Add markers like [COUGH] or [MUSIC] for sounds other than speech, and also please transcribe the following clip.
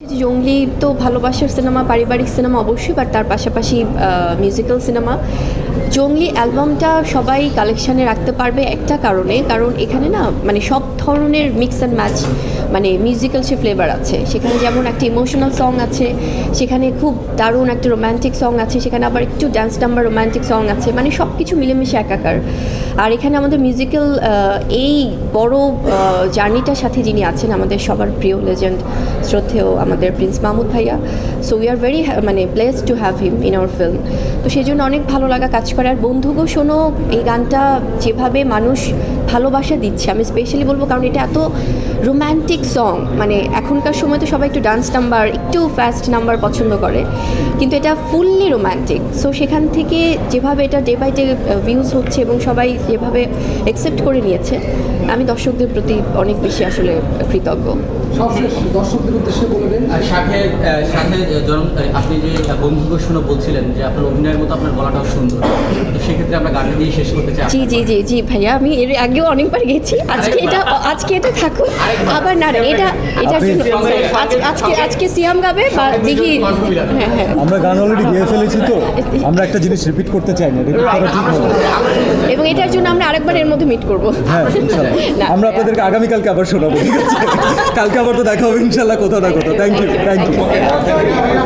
জঙ্গলি তো ভালোবাসার সিনেমা পারিবারিক সিনেমা অবশ্যই বাট তার পাশাপাশি মিউজিক্যাল সিনেমা জঙ্গলি অ্যালবামটা সবাই কালেকশানে রাখতে পারবে একটা কারণে, কারণ এখানে না মানে সব ধরনের মিক্স অ্যান্ড ম্যাচ মানে মিউজিক্যাল সে ফ্লেভার আছে, সেখানে যেমন একটা ইমোশনাল সং আছে, সেখানে খুব দারুণ একটা রোম্যান্টিক সং আছে, সেখানে আবার একটু ড্যান্স নাম্বার রোম্যান্টিক সং আছে মানে সব কিছু মিলেমিশে একাকার। আর এখানে আমাদের মিউজিক্যাল এই বড় জার্নিটার সাথে যিনি আছেন আমাদের সবার প্রিয় লেজেন্ড শ্রদ্ধেয় আমাদের প্রিন্স মাহমুদ ভাইয়া। সো উই আর ভেরি মানে pleased to have him in our film তো সেই জন্য অনেক ভালো লাগা কাজ করে করার। বন্ধুগো শোনো এই গানটা যেভাবে মানুষ ভালোবাসা দিচ্ছে। আমি স্পেশালি বলব কারণ এটা এত রোম্যান্টিক সং মানে এখনকার সময় তো সবাই একটু ডান্স নাম্বার একটু ফাস্ট নাম্বার পছন্দ করে। কিন্তু এটা ফুললি রোম্যান্টিক সো সেখান থেকে যেভাবে এটা ডে বাই ডে ভিউজ হচ্ছে এবং সবাই যেভাবে অ্যাকসেপ্ট করে নিয়েছে আমি দর্শকদের প্রতি অনেক বেশি আসলে কৃতজ্ঞ। দর্শকদের উদ্দেশ্যে বলে সাথে সাথে আপনি যে বন্ধুকে শুনে বলছিলেন যে আপনার অভিনয়ের মতো আপনার গলাটাও সুন্দর। তো সেক্ষেত্রে আমরা গানটা দিয়ে শেষ করতে চাই জি জি জি জি ভাইয়া আমি এর আগেও অনেকবার গেছি। আজকে এটা আজকে এটা থাকুক। আবার না এটা এটার জন্য আজকে আজকে সিয়াম গাবে বা দেখি হ্যাঁ হ্যাঁ। আমরা গান অলরেডি গেয়ে ফেলেছি তো। [LAUGHS] আমরা একটা জিনিস রিপিট করতে চাই না রিপিট করা ঠিক হবে এবং এটার জন্য আমরা আরেকবার এর মধ্যে মিট করব। হ্যাঁ [LAUGHS] আমরা আপনাদেরকে আগামীকালকে আবার শোনাবো ঠিক আছে? কালকে আবার তো দেখা হবে ইনশাল্লাহ কোথাও না কোথাও। Thank you thank you